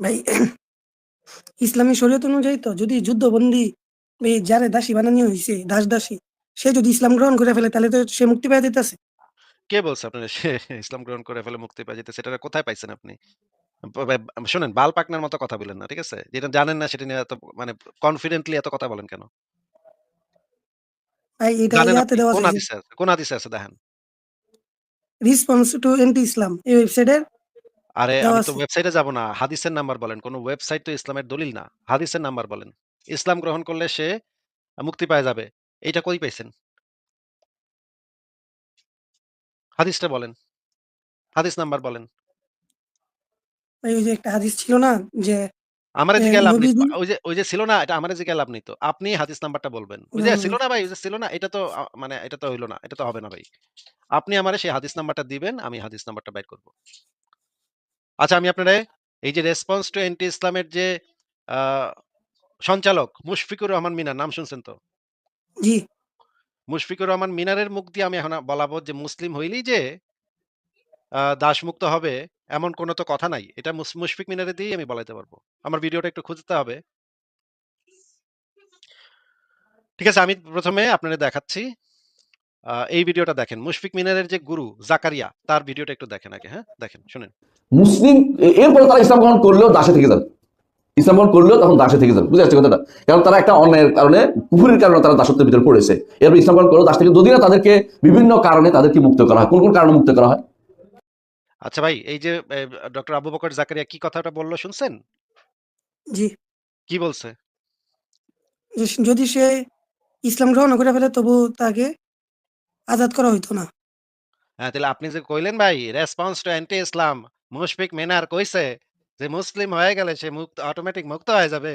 ভাই ইসলামী শরীয়ত অনুযায়ী তো যদি যুদ্ধবন্দী এই যারে দাসী বানানো হইছে দাস-দাসী সে যদি ইসলাম গ্রহণ করে ফেলে তাহলে তো সে মুক্তি পেয়ে যাইতেছে। কে বলছে আপনারে সে ইসলাম গ্রহণ করে ফেলে মুক্তি পেয়ে যেতেছে? এটা কোথায় পাইছেন আপনি? শোনেন বাল পাকনার মতো কথা বইলেন না। ঠিক আছে? যেটা জানেন না সেটা নিয়ে এত মানে কনফিডেন্টলি এত কথা বলেন কেন? ভাই এটা ইয়াতে দেওয়া আছে? কোন হাদিসে আছে দেখান। রেসপন্স টু এন্টি ইসলাম এই ওয়েবসাইটের আরে দেওয়া আমি তো আছে। ওয়েবসাইটে যাব না। হাদিসের নাম্বার বলেন। কোন ওয়েবসাইট তো ইসলামের দলিল না। হাদিসের নাম্বার বলেন। ইসলাম গ্রহণ করলে সে মুক্তি পায়ে যাবে। এইটা কই পাইছেন? হাদিসটা বলেন। হাদিস নাম্বার বলেন। ভাই ওই যে একটা হাদিস ছিল না যে আমারে এ জিগায় লাভ নেই। নবীজি ওই যে ওই যে ছিল না এটা আমারে জিগায় লাভ নেই তো। আপনি হাদিস নাম্বারটা বলবেন। ওই যে ছিল না। ভাই, ওই যে ছিল না এটা তো আ মানে এটা তো হইল না। এটা তো হবে না ভাই। আপনি আমারে সেই হাদিস নাম্বারটা দিবেন, আমি হাদিস নাম্বারটা বাইর করব। আচ্ছা আমি আপনারে এই যে রেসপন্স টু এন্টি ইসলামের যে সঞ্চালক মুশফিকুর রহমান মিনার নাম শুনছেন তো? জি। মুশফিকুর রহমান মিনারের মুখ দিয়ে আমি এখন বলাবো যে মুসলিম হইলেই যে দাসমুক্ত হবে এমন কোনো তো কথা নাই। এটা মুশফিক মিনারে দিয়েই আমি বলাইতে পারব আমার ভিডিওটা একটু খুঁজতে হবে। ঠিক আছে আমি ১ম এ আপনারে দেখাচ্ছি। আ এই ভিডিওটা দেখেন। মুশফিক মিনারের যে গুরু জাকারিয়া তার ভিডিওটা একটু দেখেন আগে, হ্যাঁ? দেখেন, শুনেন। মুসলিম এরপরে তারা ইসলাম গ্রহণ করলেও দাসে থেকে যাবে ইসলাম গ্রহণ করলেও তখন দাসে থেকে যাবে বুঝতে পারছি কথাটা কারণ তারা একটা অন্যায়ের কারণে কুফুরের কারণে তারা দাসত্বের ভিতরে পড়েছে এরপর ইসলাম গ্রহণ করলেও দাস থেকে যদি না তাদেরকে বিভিন্ন কারণে তাদেরকে মুক্ত করা হয় কোন কোন কারণে মুক্ত করা হয় আচ্ছা ভাই এই যে ডক্টর আবু বকর জাকারিয়া কি কথাটা বলল শুনছেন? জি। কি বলছে? যদি সে ইসলাম গ্রহণ করে ফেলে তবু তাকে আজাদ করা হইতো না। হ্যাঁ, তাহলে আপনি যে কইলেন ভাই response to anti Islam Mushfiq Minar কইছে যে মুসলিম হয়ে গেলে সে মুক্ত অটোমেটিক মুক্ত হয়ে যাবে।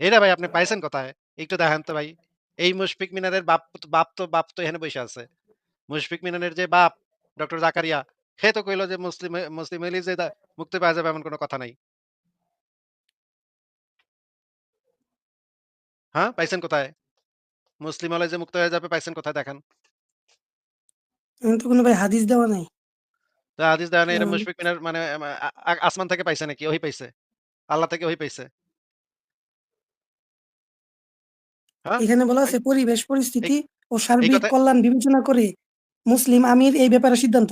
এটা ভাই আপনি পাইছেন কোথায়? একটু দেখান তো ভাই। এই মুশফিক মিনারের বাপ বাপ তো বাপ তো এখানে বইসা আছে। মুশফিক মিনারের যে বাপ ডক্টর জাকারিয়া সে তো কইল যে মুসলিম মুসলিম হইলেই যে মুক্তি পাওয়া যাবে এমন কোনো কথা নাই। হ্যাঁ, পাইছেন কোথায়? মুসলিম হলে যে মুক্ত হয়ে যাবে পাইছেন কোথায় দেখান? তো কোনো ভাই হাদিস দেওয়া নাই। তো হাদিস দেওয়া নেই এটা মুশফিক মিনার মানে আসমান থেকে পাইছে নাকি? ওহি পাইছে? আল্লাহ থেকে ওহি পাইছে? হ্যাঁ? এখানে বলা আছে পরিবেশ পরিস্থিতি ও সার্বিক কল্যাণ বিবেচনা করে মুসলিম আমির এই ব্যাপারে সিদ্ধান্ত।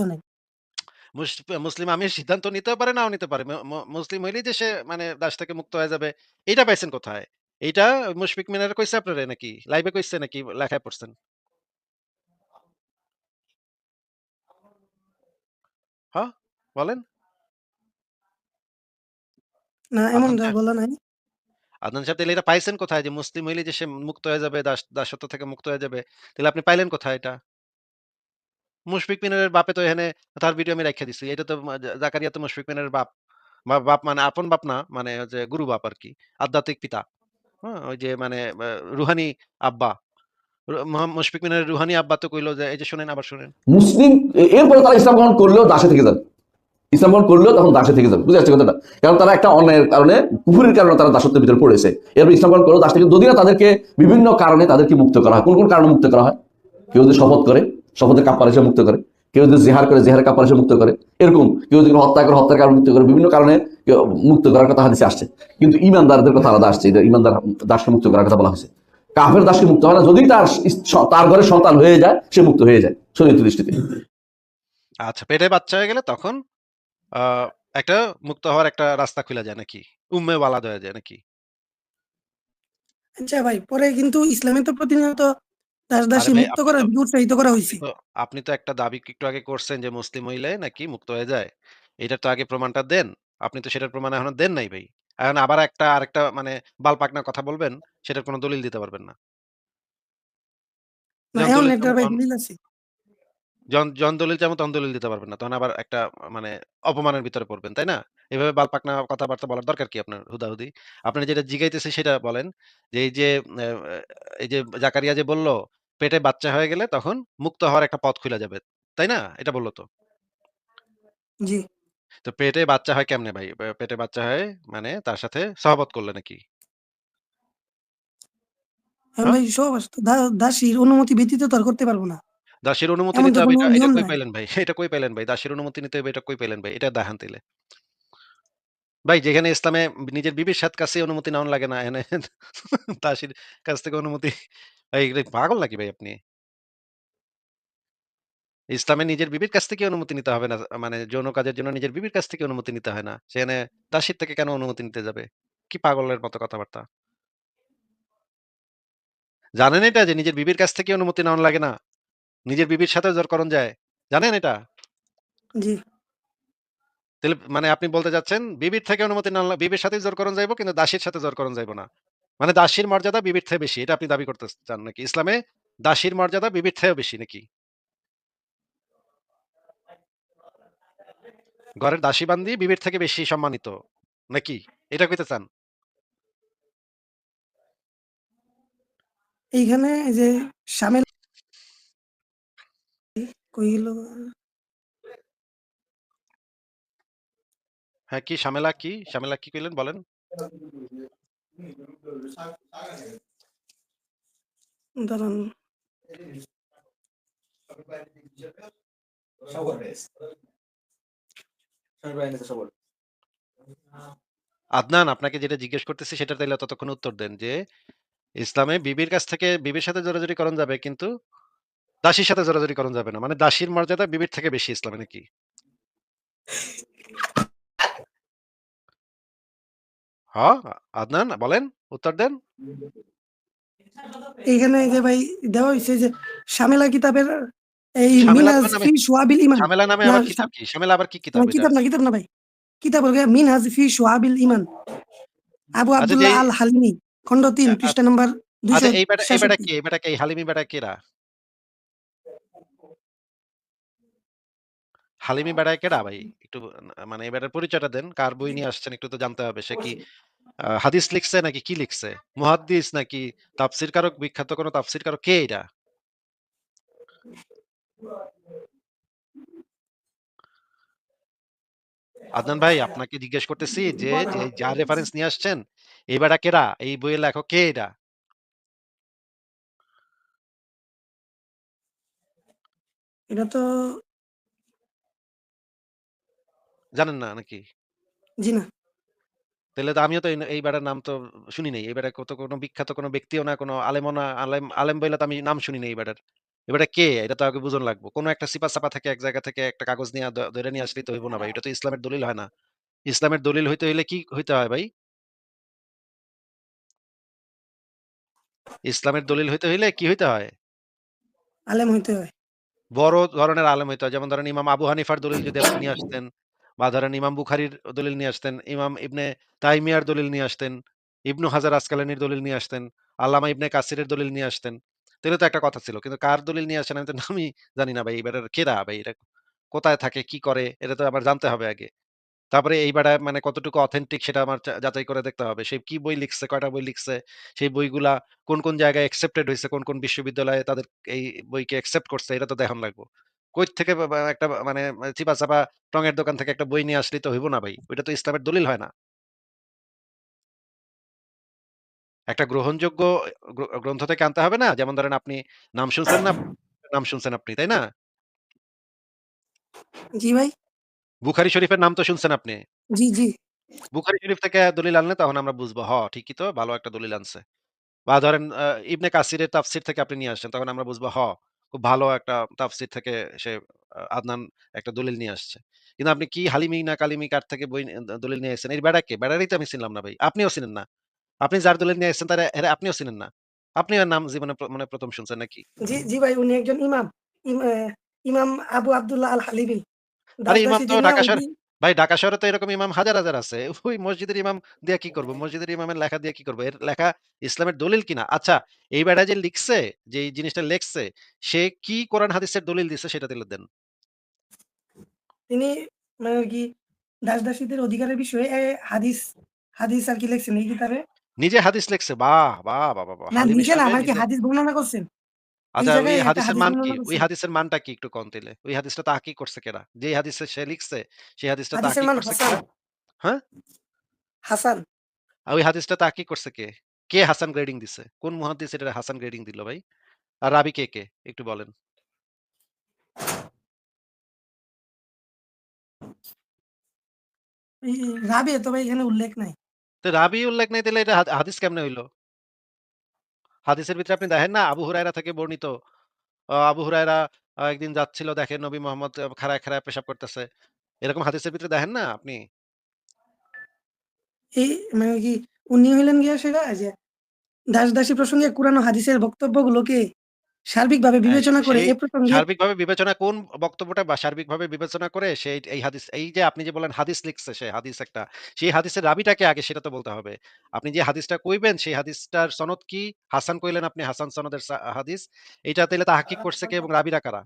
মুস মুসলিম আমির সিদ্ধান্ত নিতেও পারে নাও নিতে পারে। মুসলিম হইলেই যে সে মানে দাস থেকে মুক্ত হয়ে যাবে। এটা পাইছেন কোথায়? এইটা মুশফিক মিনার কইছে আপনারে নাকি? লাইভে কইছে নাকি লেখায় পড়ছেন? হ্যাঁ? বলেন। না আদনান সাহেব বলা নাই। আদনান সাহেব তাইলে এটা পাইছেন কোথায় যে মুসলিম হইলেই যে সে মুক্ত হয়ে যাবে, দাস দাসত্ব থেকে মুক্ত হয়ে যাবে। তাইলে আপনি পাইলেন কোথায় এটা? মুশফিক মিনারের বাপে তো এখানে তার ভিডিও আমি রাইখা দিছি। এটা তো মা জা জাকারিয়া তো মুশফিক মিনারের বাপ। বা বাপ মানে আপন বাপ না, মানে যে গুরু বাপ আরকি। আধ্যাত্মিক পিতা। হ্যাঁ? ওই যে মানে আ রুহানি আব্বা। মুশফিক মিনারের রুহানি আব্বা তো কইল যে, এই যে শুনেন, আবার শুনেন। মুসলিম এরপরে তারা ইসলাম গ্রহণ করলেও দাসে থেকে যাবে। ইসলাম গ্রহণ করলেও তখন দাসে থেকে যাবে। পারছি কথাটা? কারণ তারা একটা অন্যায়ের কারণে কারণে তারা দাসত্বের ভিতরে পড়েছে। এরপর ইসলাম গ্রহণ করলেও দাস থেকে যদি না তাদেরকে বিভিন্ন কারণে তাদেরকে মুক্ত করা হয়। কোন কোন কারণে মুক্ত করা হয়? কেউ যদি শপথ করে, শপথের কাপ্পার হিসেবে মুক্ত করে। কেউ যদি জেহার করে জেহার কাপ্পার হিসেবে মুক্ত করে। এরকম কেউ যদি হত্যা করে, হত্যার কারণে মুক্ত করে, বিভিন্ন কারণে মুক্ত করার কথা হাদিসে আসছে। কিন্তু ইমানদারদের কথা আলাদা আসছে। ইমানদার, দাসকে মুক্ত করার কথা বলা হয়েছে। কাফের দাসকে মুক্ত হয় না যদি তার তার ঘরে সন্তান হয়ে যায় সে মুক্ত হয়ে যায় শরীয়ত দৃষ্টিতে আচ্ছা পেটে বাচ্চা হয়ে গেলে তখন একটা মুক্ত হওয়ার একটা রাস্তা খুলে যায় নাকি? উম্মে ওয়ালাদ হয়ে যায় নাকি? আচ্ছা ভাই পরে কিন্তু ইসলামে তো প্রতিনিয়ত দাস-দাসী মুক্ত করার উৎসাহিত করা। তো আপনি তো একটা দাবি একটু আগে করছেন যে মুসলিম হইলে নাকি মুক্ত হয়ে যায়। এটার তো আগে প্রমাণটা দেন। আপনি তো সেটার প্রমাণ এখনও দেন নাই ভাই। এখন আবার একটা আরেকটা মানে বালপাকনা কথা বলবেন, সেটার কোনো দলিল দিতে পারবেন না। না যেমন এমন দলিল ভাই তখন দলিল দিতে পারবেন না। তখন আবার একটা মানে অপমানের ভিতরে পড়বেন, তাই না? এভাবে বালপাকনা কথাবার্তা বলার দরকার কি আপনার হুদাহুদি? আপনার যেটা জিগাইতেছি সেটা বলেন। যে এই যে এই যে জাকারিয়া যে বলল, পেটে বাচ্চা হয়ে গেলে তখন মুক্ত হওয়ার একটা পথ খুলে যাবে। তাই না? এটা বলল তো? জি। তো পেটে বাচ্চা হয় কেমনে ভাই? পেটে বাচ্চা হয় মানে তার সাথে সহবত করলে নাকি? এখন হ্যাঁ? ভাই সহবাস তো দা দাসীর অনুমতি ব্যতীত তো আর করতে পারব না। দাসের অনুমতি এমন নিতে তো হবে কোনো এটা এটা নিয়ম কই নাই। পাইলেন ভাই? এটা কই পাইলেন ভাই? দাসের অনুমতি নিতে হবে এটা কই পাইলেন ভাই? এটা দেখান তাইলে। ভাই যেখানে ইসলামে নিজের বিবির সাথ কাছে অনুমতি নেওয়া লাগে না এখানে দাসীর কাছ থেকে অনুমতি ভাই পাগল নাকি ভাই আপনি? ইসলামে নিজের বিবির কাছ থেকে অনুমতি নিতে হবে না। মানে যৌন কাজের জন্য নিজের বিবির কাছ থেকে অনুমতি নিতে হয় না। সেখানে দাসীর থেকে কেন অনুমতি নিতে যাবে? কি পাগলের মতো কথাবার্তা? জানেন এটা যে নিজের বিবির কাছ থেকে অনুমতি নেওয়া লাগে না? নিজের বিবির সাথেও জোরকরণ যায়। জানেন এটা? জি। তাহলে মানে আপনি বলতে চাচ্ছেন বিবির থেকে অনুমতি না বিবির সাথেই জোরকরণ যাইব কিন্তু দাসীর সাথে জোরকরণ যাইব না। মানে দাসীর মর্যাদা বিবির থেকে বেশি। এটা আপনি দাবি করতে চান নাকি? ইসলামে দাসীর মর্যাদা বিবির থেকেও বেশি নাকি? ঘরের দাসী বান্দি বিবির থেকে বেশি সম্মানিত নাকি? এটা কইতে চান? এইখানে যে শামিল কই গেল? হ্যাঁ, কি শামেলা কি? শামেলা কি কইলেন বলেন? দাঁড়ান। আদনান আপনাকে যেটা জিজ্ঞেস করতেছি সেটা তাইলে ততক্ষণ উত্তর দেন যে, ইসলামে বিবির কাছ থেকে বিবির সাথে জোরাজুরি করণ যাবে কিন্তু দাসীর সাথে জোরাজুরি করণ যাবে না। মানে দাসীর মর্যাদা বিবির থেকে বেশি ইসলামে নাকি? হ্যাঁ, আদনান বলেন, উত্তর দেন। এইখানে যে ভাই দেওয়া হইছে যে শামিলা কিতাবের এই মিনহাজ? ফি শুআবিল ইমান। শামেলা নামে আবার কিতাব কি? শামেলা আবার কি কিতাব? কিতাব না, কিতাব না ভাই। কিতাব গিয়ে মিনহাজ ফি শুআবিল ইমান। আবু আচ্ছা আব্দুল্লাহ আল হালিমি খণ্ড ৩ আ আ পৃষ্ঠা নাম্বার আচ্ছা এই বেটা এই বেটা ২66 কে? এই বেটা কে? হালিমি বেটা কেডা? হালিমি বেড়ায় কেডা ভাই? একটু মানে এই বেটার পরিচয়টা দেন। কার বই নিয়ে আসছেন একটু তো জানতে হবে। সে কি হাদিস লিখছে নাকি কি লিখছে? মুহাদ্দিস নাকি তাফসীর কারক বিখ্যাত কোন তাফসীর কারক কে এটা? আদনান ভাই আপনাকে জিজ্ঞেস করতেছি যে, যে রেফারেন্স নিয়ে আসছেন এই বেটা কেডা? এই বইয়ের লেখক কে এটা? এটা তো জানেন না নাকি? জি না। তাইলে তো আমিও তো এই এই বেটার নাম তো শুনি নাই। এই বেটা কত কোন বিখ্যাত কোন ব্যক্তিও না, কোন আলেমও না। আলেম আলেম বইলা তো আমি নাম শুনি নাই এই বেটার। এই বেটা কে? এটা তো আগে বুঝন লাগবো। কোন একটা সিপা-চাপা থেকে এক জায়গা থেকে একটা কাগজ নিয়া দ ধইরা নিয়ে আসলেই তো হইব না ভাই। এটা তো ইসলামের দলিল হয় না। ইসলামের দলিল হইতে হইলে কি হইতে হয় ভাই? ইসলামের দলিল হইতে হইলে কি হইতে হয়? আলেম হইতে হয়। বড় ধরনের আলেম হইতে হয়। যেমন ধরেন ইমাম আবু হানিফার দলিল যদি আপনি নিয়ে আসতেন বা ধরেন ইমাম বুখারীর দলিল নিয়ে আসতেন, ইমাম ইবনে তাইমিয়ার দলিল নিয়ে আসতেন, ইবনু হাজার আসকালানির দলিল নিয়ে আসতেন, আল্লামা ইবনে কাসিরের দলিল নিয়ে আসতেন। তাইলে তো একটা কথা ছিল। কিন্তু কার দলিল নিয়ে আসেন আমি তো নামই জানি না ভাই। এই কেডা ভাই? এটা কোথায় থাকে, কি করে? এটা তো আমার জানতে হবে আগে। তারপরে এই মানে কতটুকু অথেন্টিক সেটা আমার যাচাই করে দেখতে হবে। সে কি বই লিখছে, কয়টা বই লিখছে, সেই বইগুলা কোন, কোন জায়গায় অ্যাকসেপ্টেড হয়েছে কোন, কোন বিশ্ববিদ্যালয়ে তাদের এই বইকে অ্যাকসেপ্ট করছে এটা তো দেখান লাগবো। কই থেকে একটা মানে চিপা-চাপা টঙের দোকান থেকে একটা বই নিয়ে আসলে তো হইব না ভাই। ওইটা তো ইসলামের দলিল হয় না। একটা গ্রহণযোগ্য গ্রন্থ থেকে আনতে হবে না? যেমন ধরেন আপনি নাম শুনছেন না? নাম শুনছেন আপনি, তাই না? জি ভাই। বুখারী শরীফের নাম তো শুনছেন আপনি? জি, জি। বুখারী শরীফ থেকে দলিল আনলে তখন আমরা বুঝব, হ ঠিকই তো ভালো একটা দলিল আনছে। বা ধরেন ইবনে কাসিরের তাফসির থেকে আপনি নিয়ে আসছেন। তখন আমরা বুঝব, হ খুব ভালো একটা তাফসির থেকে সে আদনান একটা দলিল নিয়ে আসছে। কিন্তু আপনি কি হালিমি না কালিমি কার থেকে বই দলিল নিয়ে আসছেন? এই বেটা কে? বেটারই তো আমি চিনলাম না ভাই। আপনিও চিনেন না। আপনি যার দলিল নিয়ে আসছেন তারে এরে আপনিও চিনেন না। আপনি এর নাম জীবনে প্র মানে ১ম শুনছেন নাকি? জি, জি ভাই উনি একজন ইমাম। ইম ইমাম আবু আব্দুল্লাহ আল হালিমি। আরে ইমাম দাস-দাসী তো যিনি ঢাকা শহরে উনি ভাই ঢাকা শহরে তো এরকম ইমাম হাজার, হাজার আছে। ওই মসজিদের ইমাম দিয়া কি করব? মসজিদের ইমামের লেখা দিয়ে কি করব? এর লেখা ইসলামের দলিল কিনা? আচ্ছা এই বেটা যে লিখছে, যে এই জিনিসটা লেখছে, সে কি কোরআন হাদিসের দলিল দিছে সেটা তাইলে দেন। তিনি মানে আরকি দাস-দাসীদের অধিকারের বিষয়ে এ হাদিস হাদিস আরকি লেখছেন এই কিতাবে। নিজে হাদিস লেখছে। বাহ! বাহ! বাহ! বাহ! বাহ! না নিজে না আমার কি হাদিস বর্ণনা করছেন। আচ্ছা ওই হাদিসের মান কি? ওই হাদিসের মানটা কি একটু কন তাইলে? ওই হাদিসটা তাহকিক করছে কেডা? যেই হাদিসে সে লিখছে, সেই হাদিসটা তাহকিক মান করছে। হ্যাঁ? হাসান। আর ওই হাদিসটা তাহকিক করছে কে? কে হাসান গ্রেডিং দিছে? কোন মুহাদ্দিস এটা হাসান গ্রেডিং দিল ভাই? আর রাবি কে, কে? একটু বলেন। রাবে তবে এখানে উল্লেখ নাই। রাবি উল্লেখ নাই তাহলে এটা হাদিস কেমনে হইল? হাদিসের ভিতরে আপনি দেখেন না আবু হুরায়রা থেকে বর্ণিত। আবু হুরায়রা একদিন যাচ্ছিল দেখেন নবী মোহাম্মদ আ খাড়ায়, খাড়ায় পেশাব করতেছে। এরকম হাদিসের ভিতরে দেখেন না আপনি? এই মানে কি উনি হইলেন গিয়া সেটা যে দাস-দাসী প্রসঙ্গে কুরআন হাদিসের বক্তব্যগুলোকে সার্বিকভাবে হ্যাঁ, বিবেচনা করে সেই এ প্রসঙ্গে সার্বিকভাবে বিবেচনা কোন বক্তব্যটা বা সার্বিকভাবে বিবেচনা করে সেই এই হাদিস এই যে আপনি যে বললেন হাদিস লিখছে সে হাদিস একটা। সেই হাদিসের রাবিটাকে আগে সেটা তো বলতে হবে। আপনি যে হাদিসটা কইবেন সেই হাদিসটার সনদ কি? হাসান কইলেন আপনি হাসান সনদের সা হাদিস। এইটা তাইলে তাহকিক করছে কে এবং রাবিরা কারা?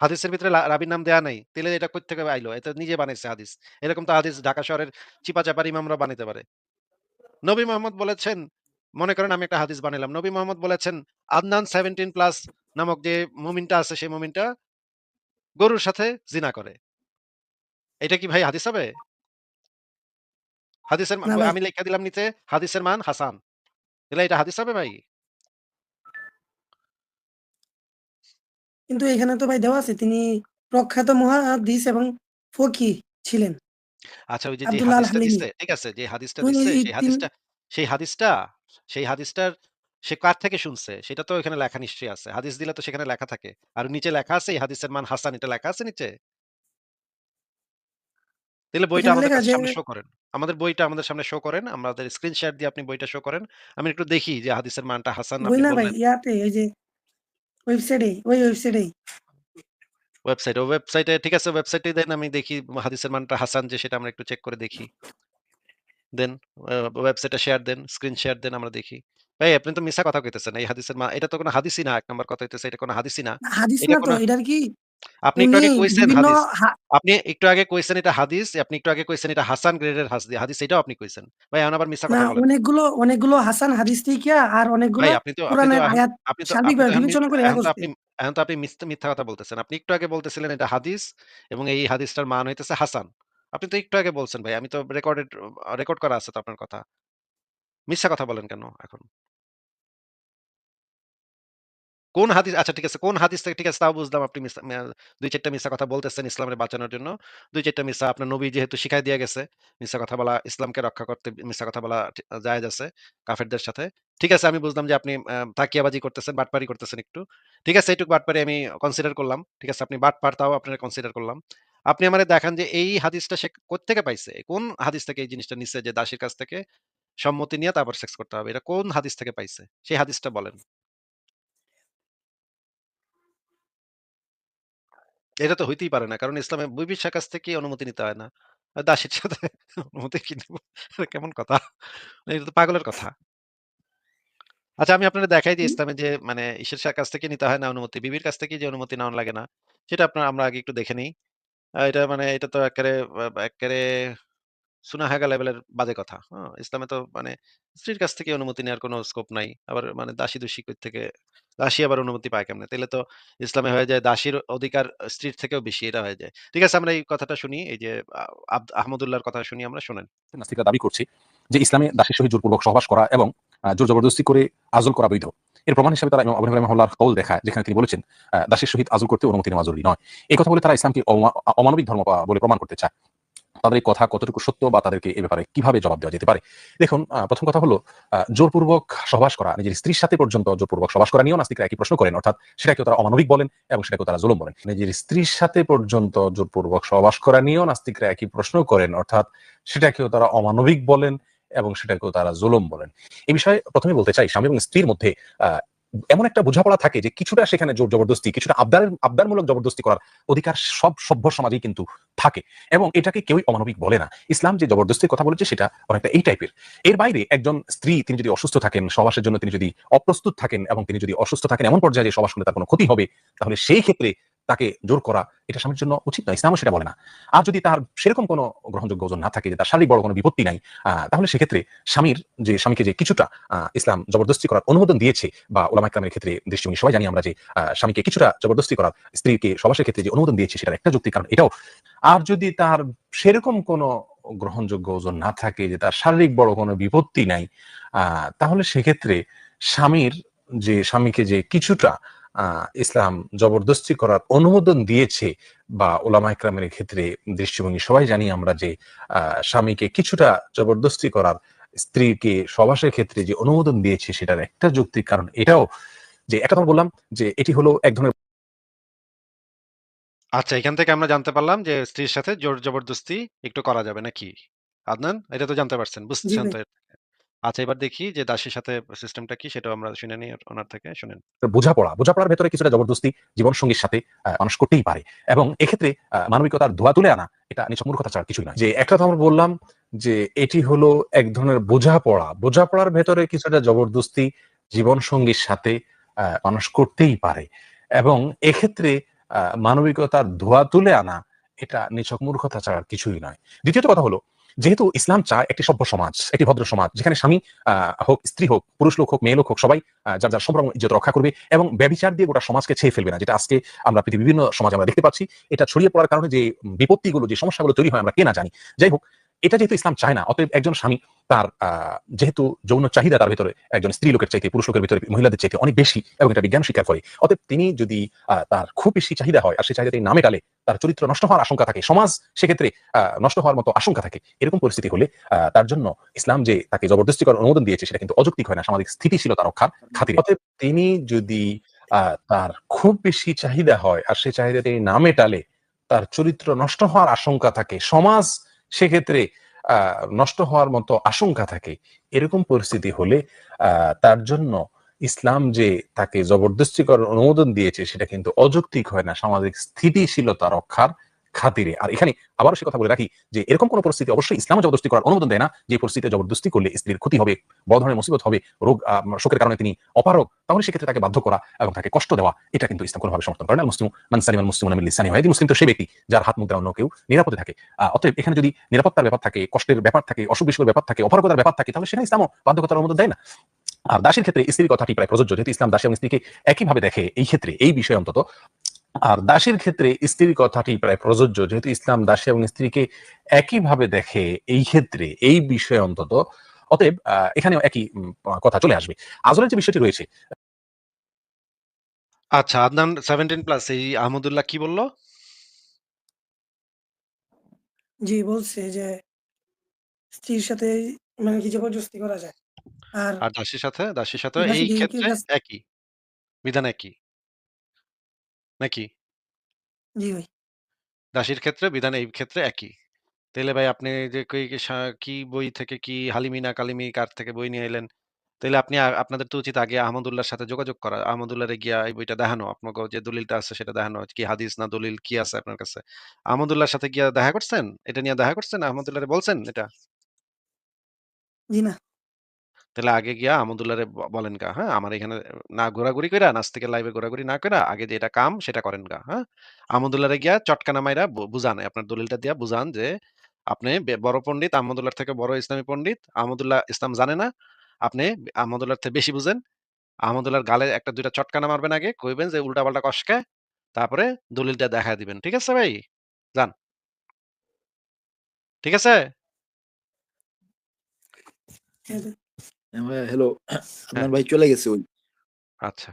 হাদিসের ভিতরে লা রাবির নাম দেয়া নাই। তাইলে এটা থেকে আইলো? এটা নিজে বানাইছে হাদিস। এরকম তো হাদিস ঢাকা শহরের চিপা-চাপার ইমামরা বানাইতে পারে। নবী মোহাম্মদ বলেছেন, মনে করেন আমি একটা হাদিস বানাইলাম। নবী মোহাম্মদ বলেছেন, আদনান 17 প্লাস নামক যে মুমিনটা আছে সেই মুমিনটা গরুর সাথে জিনা করে। এটা কি ভাই হাদিস হবে? হাদিসের। আমি লেখা দিলাম নিচে হাদিসের মান হাসান। তাহলে এটা হাদিস হবে ভাই? কিন্তু এখানে তো ভাই দেওয়া আছে তিনি প্রখ্যাত মুহাদ্দিস এবং ফকিহ ছিলেন। আচ্ছা ওই যে, যে হাদিসটা দিছে, ঠিক আছে? যে হাদিসটা দিছে সেই হাদিসটা সেই হাদিসটা সেই হাদিসটার সে কার থেকে শুনছে? সেটা তো এখানে লেখা নিশ্চয়ই আছে। হাদিস দিলে তো সেখানে লেখা থাকে। আর নিচে লেখা আছে এই হাদিসের মান হাসান এটা লেখা আছে নিচে? তাইলে বইটা আমাদের সামনে শো করেন। আমাদের বইটা আমাদের সামনে শো করেন। আমাদের স্ক্রিন শেয়ার দিয়ে আপনি বইটা শো করেন। আমি একটু দেখি যে হাদিসের মানটা হাসান আপনি না ভাই বললেন। ইয়াতে ওই যে ওয়েবসাইটে ওই ওয়েবসাইটেই। ওয়েবসাইটে ওয়েবসাইটে ঠিক আছে ওয়েবসাইটে দেন আমি দেখি হাদিসের মানটা হাসান যে সেটা আমরা একটু চেক করে দেখি। দেন ওয়েবসাইটে শেয়ার দেন, স্ক্রিন শেয়ার দেন আমরা দেখি। ভাই আপনি তো মিছা কথা কইতেছেন। এই হাদিসের মা এটা তো কোনো হাদিসই না। ১ নাম্বার কথা হইতেছে এটা কোনো হাদিসই না। হাদিস এটা না তো কোনো এটার কি আপনি একটু আগে কইছেন বিভিন্ন হাদিস। হা আপনি একটু আগে কইছেন এটা হাদিস, আপনি একটু আগে কইছেন এটা হাসান গ্রেডের হাস হাদিস এটাও আপনি কইছেন। ভাই এখন আবার মিছা না কথা বলেন। অনেকগুলো অনেকগুলো হাসান হাদিস থেকে আর অনেকগুলো ভাই আপনি তো আপনি তো কোরআনের এখন আয়াত আপনি তো আপনি তো সার্বিকভাবে এখন মি বিবেচনা করে এরা এখন তো করছে। আপনি এখন তো আপনি মিথ্যা মিথ্যা কথা বলতেছেন। আপনি একটু আগে বলতেছিলেন এটা হাদিস এবং এই হাদিসটার মান হইতেছে হাসান। আপনি তো একটু আগে বলছেন ভাই। আমি তো রেকর্ডেড রেকর্ড করা আছে তো আপনার কথা। মিথ্যা কথা বলেন কেন এখন? কোন হাদিস আচ্ছা ঠিক আছে। কোন হাদিস থেকে ঠিক আছে তাও বুঝলাম আপনি মিছা ম্যা ২-৪ টা মিছা কথা বলতেছেন ইসলামের বাঁচানোর জন্য। ২-৪ টা মিছা আপনার নবী যেহেতু শিখায় দিয়ে গেছে। মিছা কথা বলা ইসলামকে রক্ষা করতে মিছা কথা বলা জায়েজ আছে কাফেরদের সাথে। ঠিক আছে আমি বুঝলাম যে আপনি তাকিয়াবাজি করতেছেন, বাটপারি করতেছেন একটু। ঠিক আছে এইটুক বাটপারি আমি কনসিডার করলাম। ঠিক আছে আপনি বাটপার তাও আপনারে কনসিডার করলাম। আপনি আমারে দেখান যে, এই হাদিসটা সে কোত্থেকে পাইছে? কোন হাদিস থেকে এই জিনিসটা নিছে যে, দাসীর কাছ থেকে সম্মতি নিয়ে তারপর সেক্স করতে হবে। এটা কোন হাদিস থেকে পাইছে? সেই হাদিসটা বলেন। এটা তো হইতেই পারে না। কারণ ইসলামে বিবির কাছ থেকেই অনুমতি নিতে হয় না। দাসীর সাথে অনুমতি কি নিব? কেমন কথা? এটা তো পাগলের কথা। আচ্ছা আমি আপনারে দেখাই যে। ইসলামে যে মানে ঈশ্বর কাছ থেকে নিতে হয় না অনুমতি। বিবির কাছ থেকে যে, অনুমতি নেওয়া লাগে না। সেটা আপনার, আমরা আগে একটু দেখে নেই। এটা মানে এটা তো এক্কারে আ এক্কারে সুনাহাগা লেভেলের বাজে কথা। আ ইসলামে তো মানে স্ত্রীর কাছ থেকে অনুমতি নেওয়ার কোনো স্কোপ নাই। আবার মানে দাসী-দস্যি কই থেকে, দাসী আবার অনুমতি পায় কেমনে? তাইলে তো ইসলামে হয়ে যায় দাসীর অধিকার স্ত্রীর থেকেও বেশি, এটা হয়ে যায়। ঠিক আছে, আমরা এই কথাটা শুনি। এই যে আ আব্দ আহমদুল্লাহর কথা শুনি আমরা, শোনেন। নাস্তিকরা দাবি করছে যে ইসলামে দাসের সহিত জোরপূর্বক সহবাস করা এবং জোর জবরদস্তি করে আজল করা বৈধ। এর প্রমাণ হিসেবে তারা আবু হানিফা রাহিমাহুল্লাহর কওল দেখায়, যেখানে তিনি বলেছেন দাসের সহিত আজল করতে অনুমতি নেওয়া জরুরি নয়। এই কথা বলে তারা ইসলামকে অমানবিক ধর্ম বলে প্রমাণ করতে চায়। তাদের এই কথা কতটুকু সত্য বা তাদেরকে এ ব্যাপারে কীভাবে জবাব দেওয়া যেতে পারে? দেখুন ১ম কথা হলো জোরপূর্বক সহবাস করা, নিজের স্ত্রীর সাথে পর্যন্ত জোরপূর্বক সহবাস করা নিয়েও নাস্তিকরা একই প্রশ্ন করেন। অর্থাৎ সেটাকেও তারা অমানবিক বলেন এবং সেটাকেও তারা জুলুম বলেন। নিজের স্ত্রীর সাথে পর্যন্ত জোরপূর্বক সহবাস করা নিয়েও নাস্তিকরা একই প্রশ্ন করেন। অর্থাৎ সেটাকেও তারা অমানবিক বলেন এবং সেটাকেও তারা জুলুম বলেন। এ বিষয়ে ১ম এ বলতে চাই স্বামী এবং স্ত্রীর মধ্যে এমন একটা বোঝাপড়া থাকে যে কিছুটা সেখানে জোর জবরদস্তি, কিছুটা আবদার আবদারমূলক জবরদস্তি করার অধিকার সব সভ্য সমাজেই কিন্তু থাকে এবং এটাকে কেউই অমানবিক বলে না। ইসলাম যে জবরদস্তির কথা বলেছে সেটা অনেকটা এই টাইপের। এর বাইরে একজন স্ত্রী তিনি যদি অসুস্থ থাকেন, সবাসের জন্য তিনি যদি অপ্রস্তুত থাকেন এবং তিনি যদি অসুস্থ থাকেন এমন পর্যায়ে যে সহবাস করলে তার কোনো ক্ষতি হবে, তাহলে সেই ক্ষেত্রে তাকে জোর করা এটা স্বামীর জন্য উচিত নয়। ইসলামও সেটা বলে না। আর যদি তার সেরকম কোনো গ্রহণযোগ্য ওজন না থাকে যে তার শারীরিক বড় কোনো বিপত্তি নাই, তাহলে সেক্ষেত্রে স্বামীর যে স্বামীকে যে কিছুটা ইসলাম জবরদস্তি করার অনুমোদন দিয়েছে বা উলামা ইকরামের ক্ষেত্রে দৃষ্টিভঙ্গি সবাই জানি আমরা যে স্বামীকে কিছুটা জবরদস্তি করার স্ত্রীকে সহবাসের ক্ষেত্রে যে অনুমোদন দিয়েছে সেটার একটা যুক্তি কারণ এটাও। আর যদি তার সেরকম কোনো গ্রহণযোগ্য ওজন না থাকে যে তার শারীরিক বড় কোনো বিপত্তি নাই, তাহলে সেক্ষেত্রে স্বামীর যে স্বামীকে যে কিছুটা ইসলাম জবরদস্তি করার অনুমোদন দিয়েছে বা ওলামা ইকরামের ক্ষেত্রে দৃষ্টিভঙ্গি সবাই জানি আমরা যে আহ, স্বামীকে কিছুটা জবরদস্তি করার স্ত্রীকে সবাসের ক্ষেত্রে যে অনুমোদন দিয়েছে সেটার একটা যৌক্তিক কারণ এটাও যে একটা কথা বললাম যে এটি হলো এক ধরনের আচ্ছা এখান থেকে আমরা জানতে পারলাম যে স্ত্রীর সাথে জোর জবরদস্তি একটু করা যাবে নাকি আদনান এটা তো জানতে পারছেন বুঝছেন ভাই। তো? আচ্ছা এবার দেখি যে দাসের সাথে সিস্টেমটা কি সেটাও আমরা শুনে নিই ওনার থেকে, শুনেন। বোঝাপড়া, বোঝাপড়ার ভেতরে কিছুটা জবরদস্তি জীবন সঙ্গীর সাথে মানুষ করতেই পারে। এবং এক্ষেত্রে মানবিকতার ধোয়া তুলে আনা, এটা নিছক মূর্খতা ছাড়া কিছুই নয়। যে একটা তো আমরা বললাম যে এটি হলো এক ধরনের বোঝাপড়া। বোঝাপড়ার ভেতরে কিছুটা জবরদস্তি জীবন সঙ্গীর সাথে মানুষ করতেই পারে। এবং এক্ষেত্রে মানবিকতার ধোয়া তুলে আনা এটা নিছক মূর্খতা ছাড়া কিছুই নয়। দ্বিতীয়ত কথা হলো, যেহেতু ইসলাম চায় একটি সভ্য সমাজ, একটি ভদ্র সমাজ, যেখানে স্বামী হোক, স্ত্রী হোক, পুরুষ লোক হোক, মেয়ে লোক হোক, সবাই যার যার সম্ভ্রম ইজ্জত রক্ষা করবে এবং ব্যবচার দিয়ে গোটা সমাজকে ছেয়ে ফেলবে না, যেটা আজকে আমরা পৃথিবীর বিভিন্ন সমাজ আমরা দেখতে পাচ্ছি। এটা ছড়িয়ে পড়ার কারণে যে বিপত্তিগুলো, যে সমস্যাগুলো তৈরি হয়, আমরা কে না জানি। যাই হোক এটা যেহেতু ইসলাম চায় না, অতএব একজন স্বামী তার যেহেতু যৌন চাহিদা তার ভিতরে, একজন স্ত্রী লোকের চাইতে পুরুষ লোকের ভিতরে, মহিলাদের চাইতে অনেক বেশি এবং এটা বিজ্ঞান স্বীকার করে অতএব তিনি যদি তার খুব বেশি চাহিদা হয় আর সেই চাহিদা তিনি না মেটালে তার চরিত্র নষ্ট হওয়ার আশঙ্কা থাকে, সমাজ সেক্ষেত্রে নষ্ট হওয়ার মতো আশঙ্কা থাকে, এরকম পরিস্থিতি হলে তার জন্য ইসলাম যে তাকে জবরদস্তি করার অনুমোদন দিয়েছে সেটা কিন্তু অযৌক্তিক হয় না, সামাজিক স্থিতিশীলতা রক্ষার খাতিরে। অতএব তিনি যদি তার খুব বেশি চাহিদা হয় আর সেই চাহিদা তিনি না মেটালে তার চরিত্র নষ্ট হওয়ার আশঙ্কা থাকে, সমাজ সেক্ষেত্রে নষ্ট হওয়ার মতো আশঙ্কা থাকে। এরকম পরিস্থিতি হলে তার জন্য ইসলাম যে তাকে জবরদস্তি করার অনুমোদন দিয়েছে, সেটা কিন্তু অযৌক্তিক হয় না। সামাজিক স্থিতিশীলতা রক্ষার খাতিরে। আর এখানে আবারও সে কথা বলে রাখি যে, এরকম কোন পরিস্থিতি অবশ্যই ইসলাম জবরদস্তি করার অনুমোদন দেয় না। যে পরিস্থিতিতে জবরদস্তি করলে স্ত্রীর ক্ষতি হবে, বড় ধরনের মুসিবত হবে, রোগ শোকের কারণে তিনি অপারক তাহলে সেক্ষেত্রে তাকে বাধ্য করা এবং তাকে কষ্ট দেওয়া, এটা কিন্তু ইসলাম কোনোভাবে সমর্থন করে না। মুসলিম মানসালিম মুসলিম লিসানি হয় মুসলিম তো সে ব্যক্তি যার হাত মুখ অন্য কেউ নিরাপদে থাকে। অতএব এখানে যদি নিরাপত্তার ব্যাপার থাকে, কষ্টের ব্যাপার থাকে, অসুখ বিসুখের ব্যাপার থাকে, অপারগতার ব্যাপার থাকে, তাহলে সেটা ইসলামও বাধ্যকতার অনুমোদন দেয় না। আর দাসের ক্ষেত্রে স্ত্রীর কথাটি প্রায় প্রযোজ্য, যেহেতু ইসলাম দাসী এবং স্ত্রীকে একইভাবে দেখে, এই ক্ষেত্রে এই বিষয়ে অন্তত আর দাসের ক্ষেত্রে স্ত্রীর কথাটি প্রায় প্রযোজ্য। যেহেতু ইসলাম দাসী এবং স্ত্রীকে একইভাবে দেখে এই ক্ষেত্রে এই বিষয়ে অন্তত অতএব এখানেও একই কথা চলে আসবে। আজলের যে বিষয়টি রয়েছে আচ্ছা আদনান সেভেন্টিন প্লাস এই আহমদুল্লাহ কি বলল? জি বলছে যে স্ত্রীর সাথে মানে কি জবরদস্তি করা যায়। আর আর দাসীর সাথে? দাসীর সাথে এই ক্ষেত্রে একই? বিধান একই? নাকি? জি ভাই। দাসীর ক্ষেত্রে বিধান এই ক্ষেত্রে একই। তাহলে ভাই আপনি যে কই কি সা- কি বই থেকে কি হালিমি না কালিমি কার থেকে বই নিয়ে এলেন? তাহলে আপনি আ- আপনাদের তো উচিত আগে আহমদুল্লাহর সাথে যোগাযোগ করা। আহমদুল্লাহরে গিয়া এই বইটা দেখানো। আপনাকে যে দলিলটা আছে সেটা দেখানো। কি হাদিস না দলিল কি আছে আপনার কাছে? আহমদুল্লাহর সাথে গিয়া দেখা করছেন? এটা নিয়ে দেখা করছেন? আহমদুল্লাহরে বলছেন এটা? জি না। তাহলে আগে গিয়া আহমদুল্লাহরে ব- বলেন গা হ্যাঁ? আমার এখানে না ঘোরাঘুরি কইরা থেকে লাইভে ঘোরাঘুরি না কইরা, আগে যে এটা কাম, সেটা করেন গা হ্যাঁ? আহমদুল্লাহরে গিয়া চটকানা মাইরা বুঝান আপনার দলিলটা দিয়া বুঝান যে আপনি বড় পণ্ডিত আহমদুল্লাহ থেকে বড় ইসলামী পণ্ডিত আহমদুল্লাহ ইসলাম জানে না, আপনি আহমদুল্লাহ থেকে বেশি বুঝেন। আহমদুল্লাহর গালে একটা দুইটা চটকানা মারবেন আগে, কইবেন যে উল্টা পাল্টা কষকে তারপরে দলিলটা দেখা দিবেন, ঠিক আছে ভাই? যান। ঠিক আছে? হ্যাঁ, হ্যাঁ, হ্যালো আপনার ভাই চলে গেছে ওই। আচ্ছা।